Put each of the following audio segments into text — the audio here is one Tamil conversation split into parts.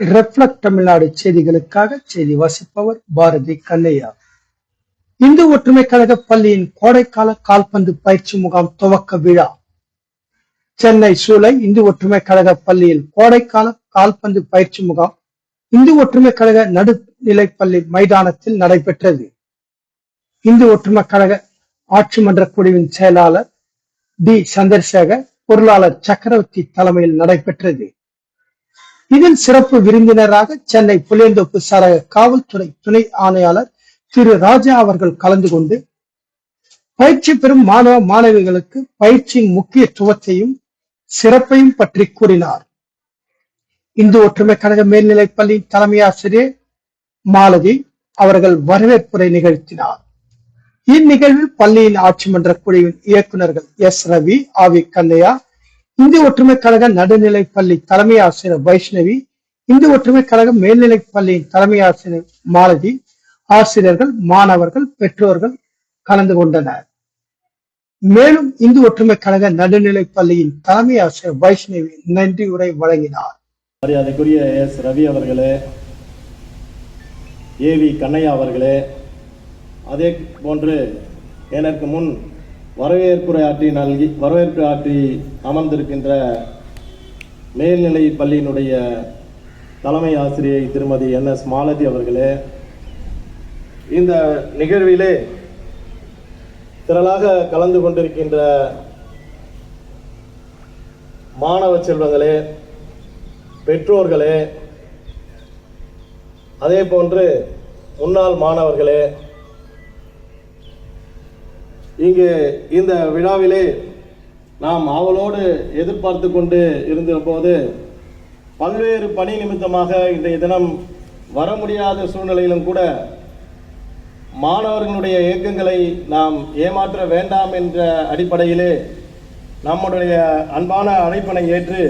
ரெஃப்ளக்ட் தமிழ்நாடு செய்திகளுக்காக செய்தி வாசிப்பவர் பாரதி கண்ணையா இந்து ஒற்றுமை கழக பள்ளியின் கோடைக்கால கால்பந்து பயிற்சி முகாம் துவக்க விழா. சென்னை சூளை இந்து ஒற்றுமை கழக பள்ளியில் கோடைக்கால கால்பந்து பயிற்சி முகாம் இந்து ஒற்றுமை கழக நடுநிலைப்பள்ளி மைதானத்தில் நடைபெற்றது. இந்து ஒற்றுமை கழக ஆட்சி மன்ற குழுவின் செயலாளர் டி. சந்திரசேகர் பொருளாளர் சக்கரவர்த்தி தலைமையில் நடைபெற்றது. இதில் சிறப்பு விருந்தினராக சென்னை புளியந்தோப்பு சரக காவல்துறை துணை ஆணையாளர் திரு ராஜா அவர்கள் கலந்து கொண்டு பயிற்சி பெறும் மாணவ மாணவிகளுக்கு பயிற்சியின் முக்கியத்துவத்தையும் சிறப்பையும் பற்றி கூறினார். இந்து ஒற்றுமை கழக மேல்நிலைப் பள்ளியின் தலைமை ஆசிரியர் மாலதி அவர்கள் வரவேற்புரை நிகழ்த்தினார். இந்நிகழ்வில் பள்ளியின் ஆட்சி மன்ற குழுவின் இயக்குநர்கள் எஸ் ரவி ஆவி கண்ணையா இந்து ஒற்றுமை கழக நடுநிலை பள்ளி தலைமை ஆசிரியர் வைஷ்ணவி இந்து ஒற்றுமை கழக மேல்நிலை பள்ளியின் தலைமை ஆசிரியர் மாலதி ஆசிரியர்கள் மாணவர்கள் பெற்றோர்கள் கலந்து கொண்டனர். மேலும் இந்து ஒற்றுமை கழக நடுநிலை பள்ளியின் தலைமை ஆசிரியர் வைஷ்ணவி நன்றி உரை வழங்கினார். மரியாதைக்குரிய எஸ். ரவி அவர்களே ஏவி கண்ணையா அவர்களே அதே போன்று எனக்கு முன் வரவேற்புரை ஆற்றி நல்கி வரவேற்பு ஆற்றி அமர்ந்திருக்கின்ற மேல்நிலை பள்ளியினுடைய தலைமை ஆசிரியை திருமதி என் எஸ் மாலதி அவர்களே இந்த நிகழ்விலே திரளாக கலந்து கொண்டிருக்கின்ற மாணவ செல்வங்களே பெற்றோர்களே அதே போன்று முன்னாள் மாணவர்களே இங்கு இந்த விழாவிலே நாம் அவளோடு எதிர்பார்த்து கொண்டு இருந்தபோது பல்வேறு பணி நிமித்தமாக இன்றைய தினம் வர முடியாத சூழ்நிலையிலும் கூட மாணவர்களுடைய இயக்கங்களை நாம் ஏமாற்ற வேண்டாம் என்ற அடிப்படையிலே நம்முடைய அன்பான அழைப்பினை ஏற்று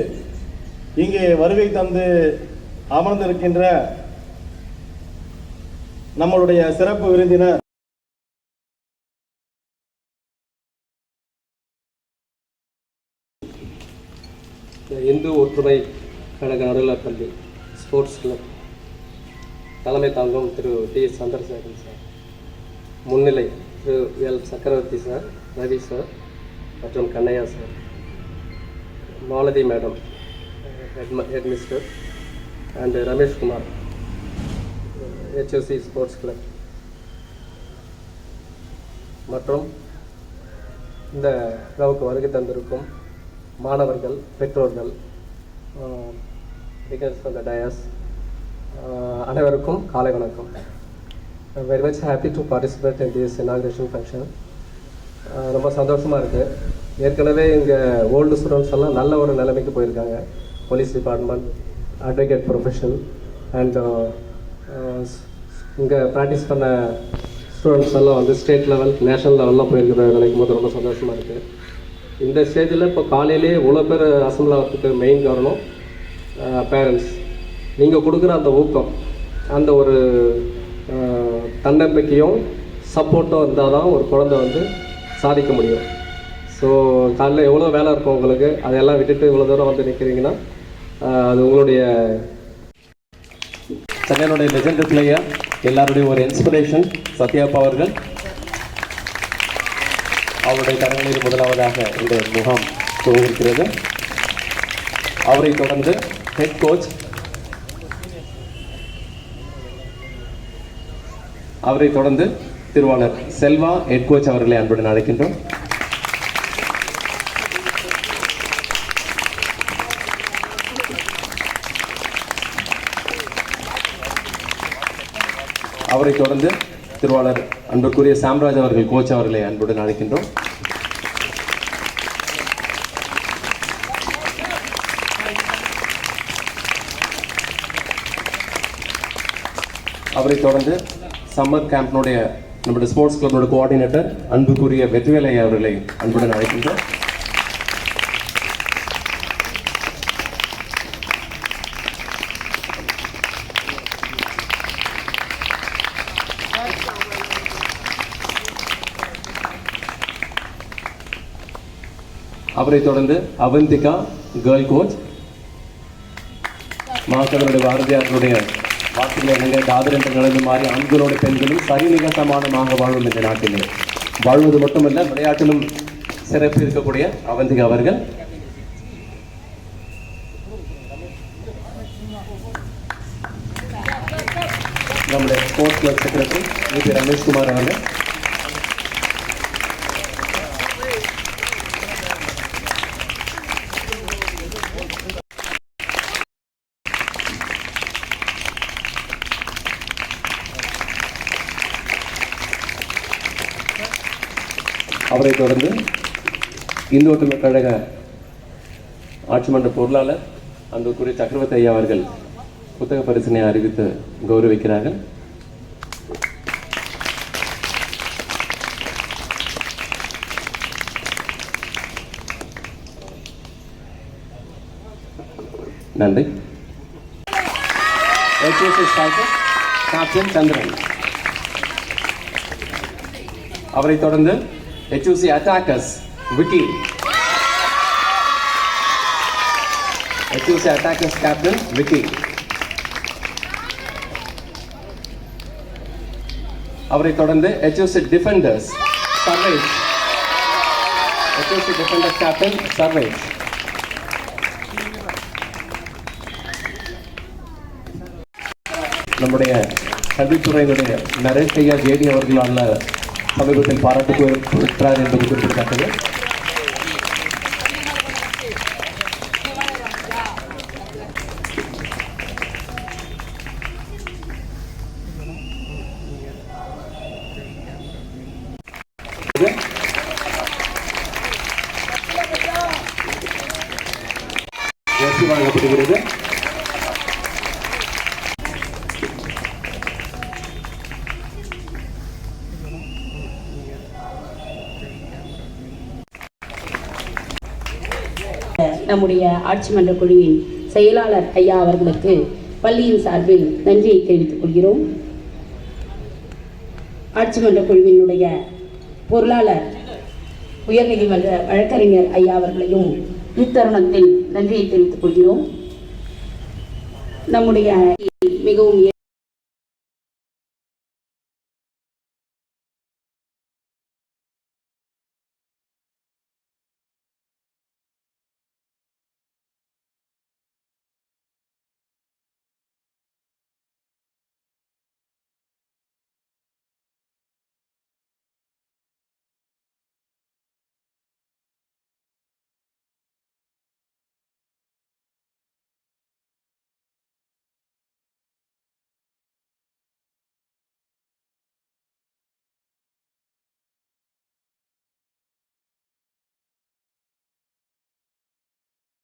இங்கே வருகை தந்து அமர்ந்திருக்கின்ற நம்மளுடைய சிறப்பு விருந்தினர் இந்து ஒற்றுமை கழக நடுநிலைப்பள்ளி ஸ்போர்ட்ஸ் கிளப் தலைமை தாங்கும் திரு டி சந்திரசேகரன் சார். முன்னிலை Thiru L Chakravarthy sir Ravi sir மற்றும் Kannaiya sir. Malathi madam head head mister and Rameshkumar HSC sports club மற்றும் இந்த விழாவுக்கு வருகை தந்திருக்கும் மாணவர்கள் பெற்றோர்கள் பிகர்ஸ் ஃபார் த டயஸ் அனைவருக்கும் காலை வணக்கம். Very much happy to participate in this inauguration function ரொம்ப சந்தோஷமாக இருக்குது ஏற்கனவே இங்கே ஓல்டு ஸ்டூடெண்ட்ஸ் எல்லாம் நல்ல ஒரு நிலைமைக்கு போயிருக்காங்க. Police department advocate profession and இங்கே ப்ராக்டிஸ் பண்ண ஸ்டூடெண்ட்ஸ் எல்லாம் வந்து ஸ்டேட் லெவல் நேஷனல் லெவலில் போயிருக்கிறத நினைக்கும் போது ரொம்ப சந்தோஷமாக இருக்குது இந்த ஸ்டேஜில் இப்போ காலையிலே இவ்வளோ பேர் அசம்பிள் ஆகிறதுக்கு மெயின் காரணம் பேரண்ட்ஸ் நீங்கள் கொடுக்குற அந்த ஊக்கம் அந்த ஒரு தன்னம்பிக்கையும் சப்போர்ட்டும் இருந்தால் தான் ஒரு குழந்தை வந்து சாதிக்க முடியும். ஸோ காலையில் எவ்வளோ வேலை இருக்கும் உங்களுக்கு? அதையெல்லாம் விட்டுட்டு இவ்வளோ தூரம் வந்து நிற்கிறீங்கன்னா அது உங்களுடைய சென்னையினுடைய லெஜெண்ட் பிளேயர் எல்லாருடைய ஒரு இன்ஸ்பிரேஷன் சத்யாப்பா அவர்கள். அவருடைய கரங்களில் முதலாவதாக இந்த முகாம் துவங்கிருக்கிறது அவரை தொடர்ந்து ஹெட் கோச் அவரை தொடர்ந்து திருவாளர் செல்வா ஹெட் கோச் அவர்களை அன்புடன் அழைக்கின்றோம். அவரை தொடர்ந்து திருவாளர் அன்புக்குரிய சாம்ராஜ் அவர்கள் கோச் அவர்களை அன்புடன் அழைக்கின்றோம். அவரை தொடர்ந்து சம்மர் கேம்ப்னுடைய நம்முடைய ஸ்போர்ட்ஸ் கிளப்போட கோஆர்டினேட்டர் அன்புக்குரிய வெற்றிவேலை அவர்களை அன்புடன் அழைக்கின்றோம். அவரை தொடர்ந்து அவந்திகா கேர்ள் கோச் மாணவர்களுடைய பாரதியாருடைய வாக்குகளை இணங்க காதல் என்ற நிலைமை மாறி ஆண்களோடு பெண்களும் சரிநிக சமானமாக வாழும் இந்த நாட்டிலே. வாழ்வது மட்டுமல்ல விளையாட்டிலும் சிறப்பு இருக்கக்கூடிய அவந்திகா அவர்கள். நம்முடைய ஸ்போர்ட்ஸ் கிளப் செக்ரட்டரி ரமேஷ்குமார் அவர்கள். அவரை தொடர்ந்து இந்து ஒற்றுமை கழக ஆட்சி மன்ற பொருளாளர் அன்புக்குரிய சக்கரவர்த்தி ஐயா அவர்கள் புத்தக பரிசனை அறிவித்து கௌரவிக்கிறார்கள். நன்றி. சந்திரன் அவரை தொடர்ந்து HUC attackers Vicky HUC attackers captain Vicky. அவரை தொடர்ந்து HUC defenders Sarvesh HUC defenders captain Sarvesh நம்முடைய கல்வித்துறையினுடைய நரேஷ் ஐயா ஜேடி அவர்களால் சமீபத்தில் பாராட்டு பெற்றார் என்பது குறிப்பிடத்தக்கது. வழங்கப்படுகிறது. நம்முடைய ஆட்சி மன்ற குழுவின் செயலாளர் ஐயா அவர்களுக்கு பள்ளியின் சார்பில் நன்றியை தெரிவித்துக் கொள்கிறோம். ஆட்சி மன்ற குழுவினுடைய பொருளாளர் உயர்நீதிமன்ற வழக்கறிஞர் ஐயா அவர்களையும் இத்தருணத்தில் நன்றியை தெரிவித்துக் கொள்கிறோம். நம்முடைய மிகவும்